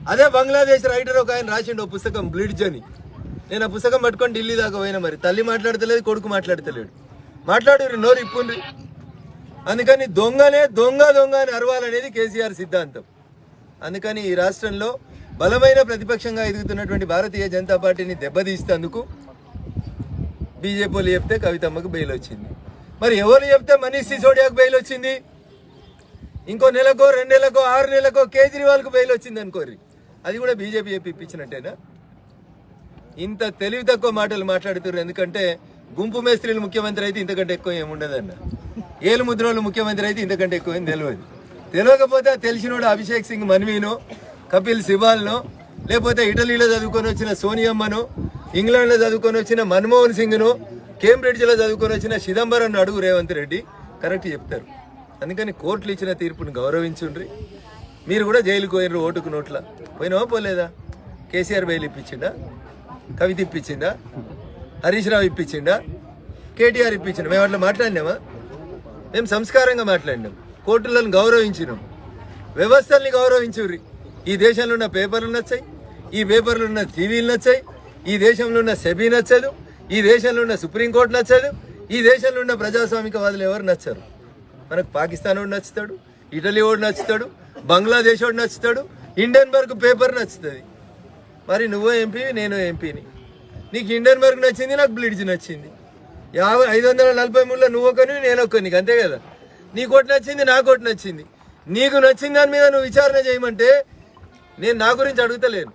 అదే బంగ్లాదేశ్ రైటర్ ఒక ఆయన రాసిండు ఓ పుస్తకం బ్లిడ్జ్ అని నేను ఆ పుస్తకం పట్టుకొని ఢిల్లీ దాకా పోయినా మరి. తల్లి మాట్లాడతలేదు కొడుకు మాట్లాడతలేడు. మాట్లాడు నోరు ఇప్పుండ్రి. అందుకని దొంగనే దొంగ దొంగ అని అరవాలనేది కేసీఆర్ సిద్ధాంతం. అందుకని ఈ రాష్ట్రంలో బలమైన ప్రతిపక్షంగా ఎదుగుతున్నటువంటి భారతీయ జనతా పార్టీని దెబ్బతీస్తేందుకు బీజేపీ వాళ్ళు చెప్తే కవితమ్మకు బెయిల్ వచ్చింది. మరి ఎవరు చెప్తే మనీష్ సిసోడియాకు బెయిల్ వచ్చింది? ఇంకో నెలకో రెండు నెలకో ఆరు నెలకో కేజ్రీవాల్కు బెయిల్ వచ్చింది అనుకోర్రీ అది కూడా బీజేపీ చెప్పి ఇప్పించినట్టేనా? ఇంత తెలివి తక్కువ మాటలు మాట్లాడుతున్నారు ఎందుకంటే గుంపు మేస్త్రీలు ముఖ్యమంత్రి అయితే ఇంతకంటే ఎక్కువ ఏముండదన్న ఏలు ముద్రలు ముఖ్యమంత్రి అయితే ఇంతకంటే ఎక్కువ ఏం తెలియదు. తెలియకపోతే తెలిసినోడు అభిషేక్ సింగ్ మన్వీను కపిల్ సిబాల్నో లేకపోతే ఇటలీలో చదువుకొని వచ్చిన సోనియమ్మను ఇంగ్లాండ్లో చదువుకొని వచ్చిన మన్మోహన్ సింగ్ను కేంబ్రిడ్జ్లో చదువుకొని వచ్చిన చిదంబరం అడుగు రేవంత్ రెడ్డి. కరెక్ట్ చెప్తారు. అందుకని కోర్టులు ఇచ్చిన తీర్పును గౌరవించుండ్రి. మీరు కూడా జైలుకు పోయినరు ఓటుకు నోట్ల. పోయినావా పోలేదా? కేసీఆర్ బెయిల్ ఇప్పించిండా? కవిత ఇప్పించిందా హరీష్ రావు ఇప్పించిండా? కేటీఆర్ ఇప్పించిన మేము అట్లా మాట్లాడినామా? మేము సంస్కారంగా మాట్లాడినాం. కోర్టులను గౌరవించినాం. వ్యవస్థల్ని గౌరవించుర్రి. ఈ దేశంలో ఉన్న పేపర్లు నచ్చాయి. ఈ పేపర్లు ఉన్న టీవీలు నచ్చాయి. ఈ దేశంలో ఉన్న సెబీ నచ్చదు. ఈ దేశంలో ఉన్న సుప్రీంకోర్టు నచ్చదు. ఈ దేశంలో ఉన్న ప్రజాస్వామికవాదులు ఎవరు నచ్చరు? మనకు పాకిస్తాన్ వాడు నచ్చుతాడు. ఇటలీ వాడు నచ్చుతాడు. బంగ్లాదేశ్ వాడు నచ్చుతాడు ఇండియన్బర్గ్ పేపర్ నచ్చుతుంది. మరి నువ్వు ఎంపీ నేను ఎంపీని. నీకు ఇండియన్బర్గ్ నచ్చింది నాకు బ్లిడ్జ్ నచ్చింది. యాభై ఐదు వందల నలభై మూడులో నువ్వు ఒకని నేను ఒకని అంతే కదా? నీకు కోటి నచ్చింది నాకు కోటి నచ్చింది. నీకు నచ్చిన దాని మీద నువ్వు విచారణ చేయమంటే నేను నా గురించి అడుగుతలేను.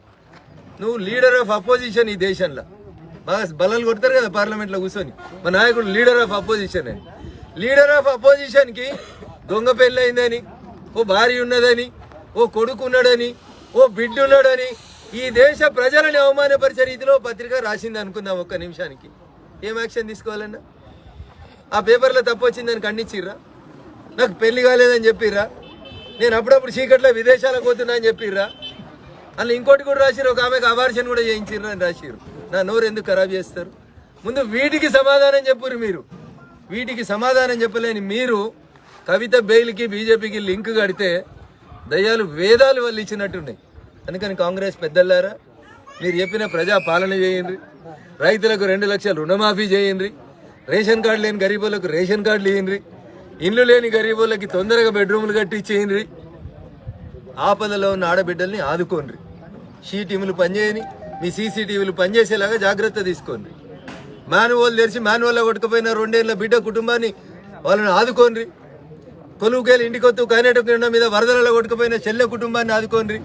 నువ్వు లీడర్ ఆఫ్ అపోజిషన్ ఈ దేశంలో. బాగా బలాలు కొడతారు కదా పార్లమెంట్లో కూర్చొని. మా నాయకుడు లీడర్ ఆఫ్ అపోజిషన్ అని. లీడర్ ఆఫ్ అపోజిషన్కి దొంగ పెళ్ళయిందని ఓ భార్య ఉన్నదని ఓ కొడుకు ఉన్నాడని ఓ బిడ్డ ఉన్నాడని ఈ దేశ ప్రజలని అవమానపరిచే రీతిలో పత్రిక రాసింది అనుకుందాం ఒక్క నిమిషానికి. ఏం యాక్షన్ తీసుకోవాలన్నా? ఆ పేపర్లో తప్పు వచ్చిందని ఖండించిర్రా? నాకు పెళ్ళి కాలేదని చెప్పిర్రా? నేను అప్పుడప్పుడు చీకట్లో విదేశాలకు పోతున్నా అని చెప్పిర్రా? అందులో ఇంకోటి కూడా రాసిరు ఒక ఆమెకు అవార్షన్ కూడా చేయించిర్రు అని రాసిరు నా నోరు ఎందుకు ఖరాబ్ చేస్తారు? ముందు వీటికి సమాధానం చెప్పురు మీరు. వీటికి సమాధానం చెప్పలేని మీరు కవిత బెయిల్కి బీజేపీకి లింక్ కడితే దయ్యాలు వేదాలు వాళ్ళు ఇచ్చినట్టున్నాయి అందుకని కాంగ్రెస్ పెద్దల్లారా మీరు చెప్పిన ప్రజా పాలన చేయండి. రైతులకు రెండు లక్షలు రుణమాఫీ చేయండి. రేషన్ కార్డు లేని గరీబులకు రేషన్ కార్డులు ఇవ్వండి ఇండ్లు లేని గరీబులకి తొందరగా బెడ్రూమ్లు కట్టి ఇచ్చేయండి ఆపదలో ఉన్న ఆడబిడ్డల్ని ఆదుకోండి. షీ టీములు పనిచేయని మీ సీసీటీవీలు పనిచేసేలాగా జాగ్రత్త తీసుకోండి. మాన్యువల్ తెరిచి మాన్యువల్లో కొట్టుకుపోయిన రెండేళ్ళ బిడ్డ కుటుంబాన్ని వాళ్ళని ఆదుకోండి. కొలువుకేలు ఇంటికొత్తు కర్ణాటక మీద వరదలలో కొట్టుకుపోయిన చెల్లె కుటుంబాన్ని ఆదుకోండి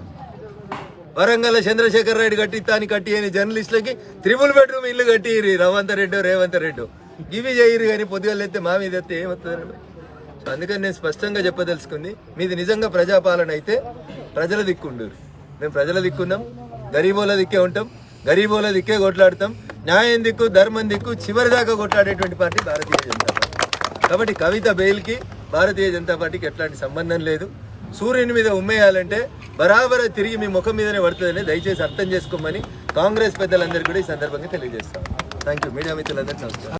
వరంగల్ చంద్రశేఖర్ రెడ్డి కట్టి అని కట్టి అని జర్నలిస్టులకి త్రిపుల్ బెడ్రూమ్ ఇల్లు కట్టిరి రవంత రెడ్డి రేవంత్ రెడ్డి. ఇవి చేయరు కానీ పొద్దుగాలు ఎత్తే మా మీద ఎత్తే ఏమవుతుంది సో అందుకని నేను స్పష్టంగా చెప్పదలుచుకుంది మీది నిజంగా ప్రజాపాలన అయితే ప్రజల దిక్కుండు మేము ప్రజల దిక్కున్నాం గరీబోల దిక్కే ఉంటాం గరీబోల దిక్కే కొట్లాడతాం న్యాయం దిక్కు ధర్మం దిక్కు చివరి దాకా కొట్లాడేటువంటి పార్టీ భారతీయ జనతా పార్టీ. కాబట్టి కవిత బెయిల్కి భారతీయ జనతా పార్టీకి ఎట్లాంటి సంబంధం లేదు. సూర్యుని మీద ఉమ్మేయాలంటే బరాబర తిరిగి మీ ముఖం మీదనే పడుతుందని దయచేసి అర్థం చేసుకోమని కాంగ్రెస్ పెద్దలందరికీ కూడా ఈ సందర్భంగా తెలియజేస్తాం. థ్యాంక్ యూ మీడియా మిత్రులందరికీ నమస్కారం.